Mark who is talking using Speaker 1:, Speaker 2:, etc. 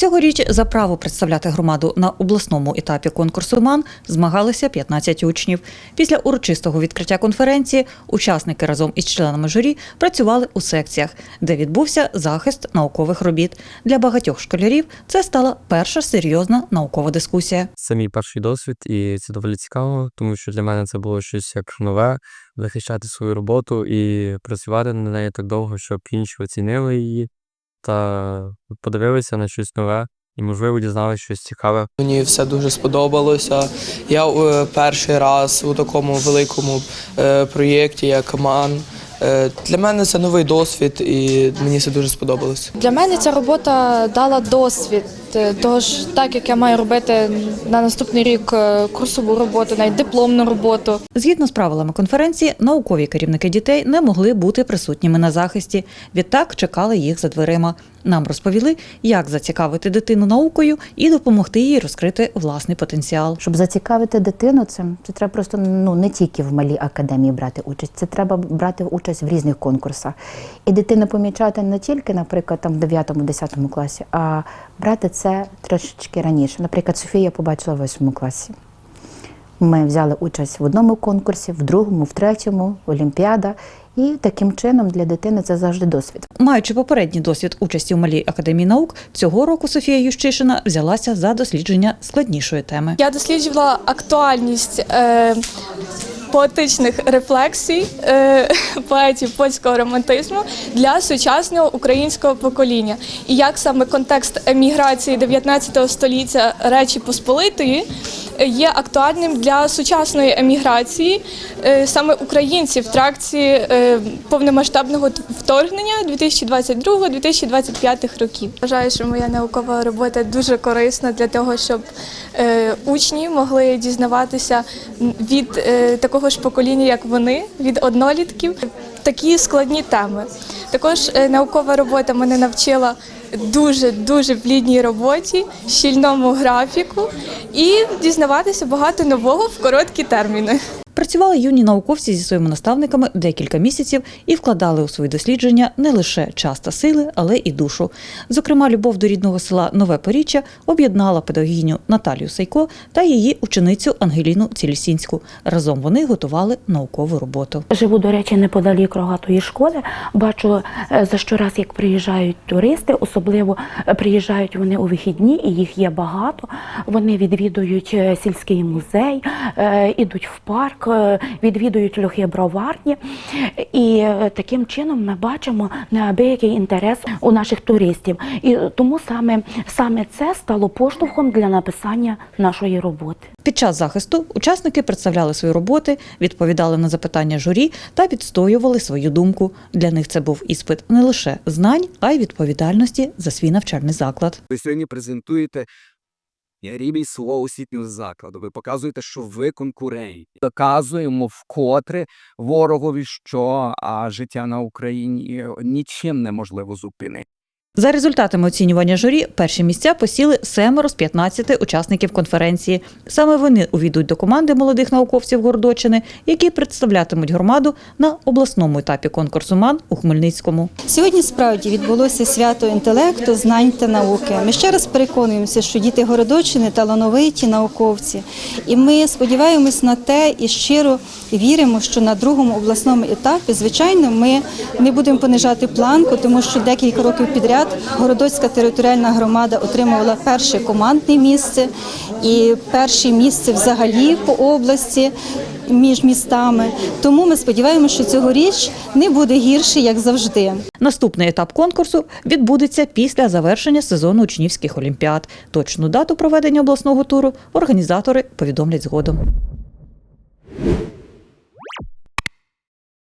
Speaker 1: Цьогоріч за право представляти громаду на обласному етапі конкурсу МАН змагалися 15 учнів. Після урочистого відкриття конференції учасники разом із членами журі працювали у секціях, де відбувся захист наукових робіт. Для багатьох школярів це стала перша серйозна наукова дискусія.
Speaker 2: Це мій перший досвід, і це доволі цікаво, тому що для мене це було щось як нове захищати свою роботу і працювати над нею так довго, щоб інші оцінили її та подивилися на щось нове і, можливо, дізналися щось цікаве.
Speaker 3: Мені все дуже сподобалося. Я е, перший раз у такому великому е, проєкті, як МАН. Е, для мене це новий досвід, і мені це дуже сподобалось.
Speaker 4: Для мене ця робота дала досвід. Е, Тож, так як я маю робити на наступний рік е, курсову роботу, навіть дипломну роботу.
Speaker 1: Згідно з правилами конференції, наукові керівники дітей не могли бути присутніми на захисті. Відтак чекали їх за дверима. Нам розповіли, як зацікавити дитину наукою і допомогти їй розкрити власний потенціал.
Speaker 5: Щоб зацікавити дитину цим, це треба просто ну не тільки в малій академії брати участь, це треба брати участь в різних конкурсах. І дитину помічати не тільки, наприклад, там в 9-10 класі, а брати це трошечки раніше. Наприклад, Софія побачила в 8 класі. Ми взяли участь в одному конкурсі, в другому, в третьому, олімпіада. І таким чином для дитини це завжди досвід.
Speaker 1: Маючи попередній досвід участі у малій академії наук, цього року Софія Ющишина взялася за дослідження складнішої теми.
Speaker 4: Я досліджувала актуальність е, поетичних рефлексій е, поетів польського романтизму для сучасного українського покоління. І як саме контекст еміграції 19 століття Речі Посполитої є актуальним для сучасної еміграції е, саме українців в тракті е, повномасштабного вторгнення 2022-2025 років. Вважаю, що моя наукова робота дуже корисна для того, щоб е, учні могли дізнаватися від такого ж покоління, як вони, від однолітків, такі складні теми. Також е, наукова робота мене навчила дуже дуже плідній роботі, щільному графіку і дізнаватися багато нового в короткі терміни.
Speaker 1: Працювали юні науковці зі своїми наставниками декілька місяців і вкладали у свої дослідження не лише час та сили, але і душу. Зокрема, любов до рідного села Нове Поріччя об'єднала педагогіню Наталію Сайко та її ученицю Ангеліну Цілісінську. Разом вони готували наукову роботу.
Speaker 6: Живу, до речі, неподалік рогатої школи. Бачу е, за щораз, як приїжджають туристи, особливо е, приїжджають вони у вихідні, і їх є багато. Вони відвідують е, сільський музей, ідуть в парк, відвідують льохи броварні. І е, таким чином ми бачимо неабиякий інтерес у наших туристів. І тому саме, саме це стало поштовхом для написання нашої роботи.
Speaker 1: Під час захисту учасники представляли свої роботи, відповідали на запитання журі та відстоювали свою думку. Для них це був іспит не лише знань, а й відповідальності за свій навчальний заклад.
Speaker 7: Ви сьогодні презентуєте рівень свого освітнього закладу. Ви показуєте, що ви конкуренті. Доказуємо вкотре ворогові, що а, життя на Україні нічим неможливо зупинити.
Speaker 1: За результатами оцінювання журі, перші місця посіли семеро з 15 учасників конференції. Саме вони увійдуть до команди молодих науковців Гордочини, які представлятимуть громаду на обласному етапі конкурсу МАН у Хмельницькому.
Speaker 8: Сьогодні справді відбулося свято інтелекту, знань та науки. Ми ще раз переконуємося, що діти Городочини талановиті науковці, і ми сподіваємось на те і щиро віримо, що на другому обласному етапі, звичайно, ми не будемо понижати планку, тому що декілька років підряд Городоцька територіальна громада отримувала перше командне місце і перше місце взагалі по області між містами. Тому ми сподіваємося, що цьогоріч не буде гірше, як завжди.
Speaker 1: Наступний етап конкурсу відбудеться після завершення сезону учнівських олімпіад. Точну дату проведення обласного туру організатори повідомлять згодом.